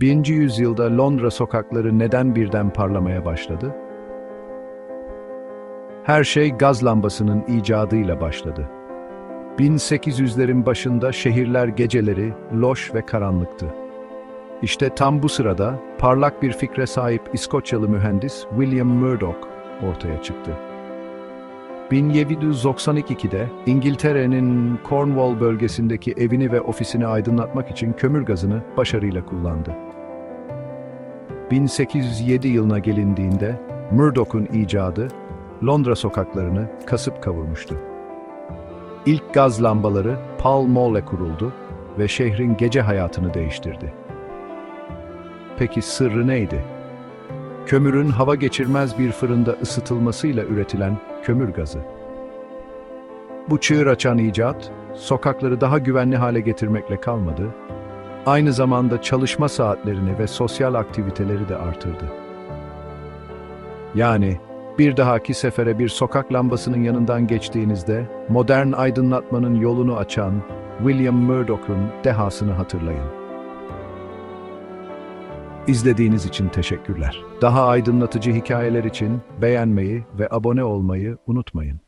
Birinci yüzyılda Londra sokakları neden birden parlamaya başladı? Her şey gaz lambasının icadıyla başladı. 1800'lerin başında şehirler geceleri loş ve karanlıktı. İşte tam bu sırada parlak bir fikre sahip İskoçyalı mühendis William Murdoch ortaya çıktı. 1792'de İngiltere'nin Cornwall bölgesindeki evini ve ofisini aydınlatmak için kömür gazını başarıyla kullandı. 1807 yılına gelindiğinde Murdoch'un icadı Londra sokaklarını kasıp kavurmuştu. İlk gaz lambaları Pall Mall'e kuruldu ve şehrin gece hayatını değiştirdi. Peki sırrı neydi? Kömürün hava geçirmez bir fırında ısıtılmasıyla üretilen kömür gazı. Bu çığır açan icat, sokakları daha güvenli hale getirmekle kalmadı, aynı zamanda çalışma saatlerini ve sosyal aktiviteleri de artırdı. Yani bir dahaki sefere bir sokak lambasının yanından geçtiğinizde modern aydınlatmanın yolunu açan William Murdoch'un dehasını hatırlayın. İzlediğiniz için teşekkürler. Daha aydınlatıcı hikayeler için beğenmeyi ve abone olmayı unutmayın.